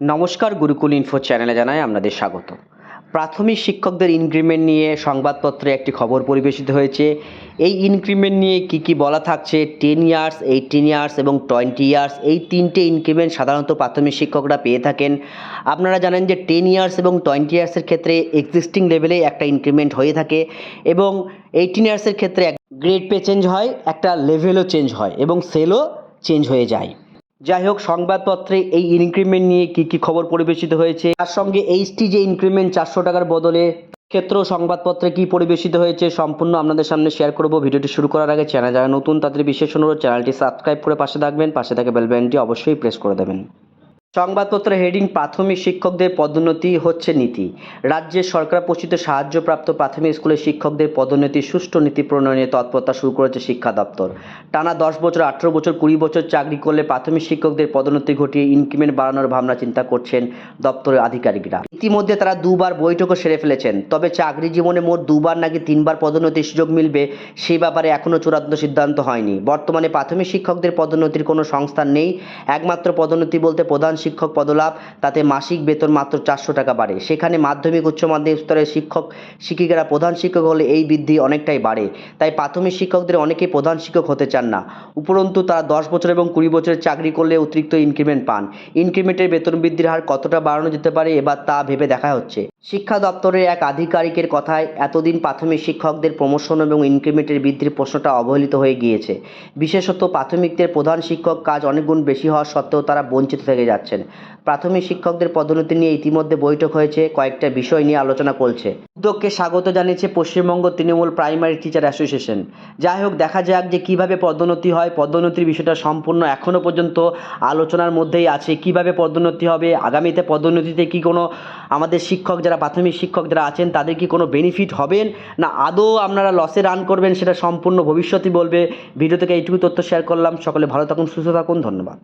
নমস্কার গুরুকুল ইনফো চ্যানেলে জানাই আপনাদের স্বাগত। প্রাথমিক শিক্ষকদের ইনক্রিমেন্ট নিয়ে সংবাদপত্রে একটি খবর পরিবেশিত হয়েছে। এই ইনক্রিমেন্ট নিয়ে কি কি বলা থাকছে? টেন ইয়ার্স এইটিন ইয়ার্স এবং টোয়েন্টি ইয়ার্স এই তিনটে ইনক্রিমেন্ট সাধারণত প্রাথমিক শিক্ষকরা পেয়ে থাকেন। আপনারা জানেন যে টেন ইয়ার্স এবং টোয়েন্টি ইয়ার্সের ক্ষেত্রে এক্সিস্টিং লেভেলে একটা ইনক্রিমেন্ট হয়ে থাকে এবং এইটিন ইয়ার্সের ক্ষেত্রে গ্রেড পে চেঞ্জ হয়, একটা লেভেলও চেঞ্জ হয় এবং সেলও চেঞ্জ হয়ে যায়। যাই হোক, সংবাদপত্রে এই ইনক্রিমেন্ট নিয়ে কি কি খবর পরিবেশিত হয়েছে? তার সঙ্গে এইচটি যে ইনক্রিমেন্ট চারশো টাকার বদলে ক্ষেত্রেও সংবাদপত্রে কি পরিবেশিত হয়েছে সম্পূর্ণ আপনাদের সামনে শেয়ার করব। ভিডিওটি শুরু করার আগে চ্যানেল যারা নতুন, তাদের বিশেষ অনুরোধ, চ্যানেলটি সাবস্ক্রাইব করে পাশে থাকবেন, পাশে থাকে বেলবেনটি অবশ্যই প্রেস করে দেবেন। সংবাদপত্র হেডিং প্রাথমিক শিক্ষকদের পদোন্নতি হচ্ছে নীতি। রাজ্যের সরকার পোষিত সাহায্যপ্রাপ্ত প্রাথমিক স্কুলের শিক্ষকদের পদোন্নতি, সুষ্ঠু নীতি প্রণয়নে তৎপরতা শুরু করেছে শিক্ষা দপ্তর। টানা দশ বছর, আঠেরো বছর, কুড়ি বছর চাকরি করলে প্রাথমিক শিক্ষকদের পদোন্নতি ঘটিয়ে ইনক্রিমেন্ট বাড়ানোর ভাবনা চিন্তা করছেন দপ্তরের আধিকারিকরা। ইতিমধ্যে তারা দুবার বৈঠকও সেরে ফেলেছেন, তবে চাকরি জীবনে মোট দুবার নাকি তিনবার পদোন্নতির সুযোগ মিলবে সেই ব্যাপারে এখনও চূড়ান্ত সিদ্ধান্ত হয়নি। বর্তমানে প্রাথমিক শিক্ষকদের পদোন্নতির কোনো সংস্থান নেই, একমাত্র পদোন্নতি বলতে প্রধান শিক্ষক পদলাভ, তাতে মাসিক বেতন মাত্র চারশো টাকা বাড়ে। সেখানে মাধ্যমিক, উচ্চ মাধ্যমিক স্তরের শিক্ষক, শিক্ষিকারা প্রধান শিক্ষক হলে এই বৃদ্ধি অনেকটাই বাড়ে। তাই প্রাথমিক শিক্ষকদের অনেকেই প্রধান শিক্ষক হতে চান না। উপরন্তু তারা দশ বছর এবং কুড়ি বছরের চাকরি করলে অতিরিক্ত ইনক্রিমেন্ট পান। ইনক্রিমেন্টের বেতন বৃদ্ধির হার কতটা বাড়ানো যেতে পারে এবার তা ভেবে দেখা হচ্ছে। শিক্ষা দপ্তরের এক আধিকারিকের কথায়, এতদিন প্রাথমিক শিক্ষকদের প্রমোশন এবং ইনক্রিমেন্টের বৃদ্ধির প্রশ্নটা অবহেলিত হয়ে গিয়েছে। বিশেষত প্রাথমিকদের প্রধান শিক্ষক কাজ অনেকগুণ বেশি হওয়া সত্ত্বেও তারা বঞ্চিত থেকে যাচ্ছেন। প্রাথমিক শিক্ষকদের পদোন্নতি নিয়ে ইতিমধ্যে বৈঠক হয়েছে, কয়েকটা বিষয় নিয়ে আলোচনা করছে। উদ্যোগকে স্বাগত জানিয়েছে Paschimbanga Trinamool primary teacher association. যাই হোক, দেখা যাক যে কীভাবে পদোন্নতি হয়। পদোন্নতির বিষয়টা সম্পূর্ণ এখনও পর্যন্ত আলোচনার মধ্যেই আছে। কীভাবে পদোন্নতি হবে? আগামীতে পদোন্নতিতে কি কোনো আমাদের শিক্ষক যারা প্রাথমিক শিক্ষক যারা আছেন, তাদের কি কোনো বেনিফিট হবেন? না আদৌ আপনারা লসে রান করবেন, সেটা সম্পূর্ণ ভবিষ্যতই বলবে। ভিডিও থেকে এইটুকু তথ্য শেয়ার করলাম। সকলে ভালো থাকুন, সুস্থ থাকুন। ধন্যবাদ।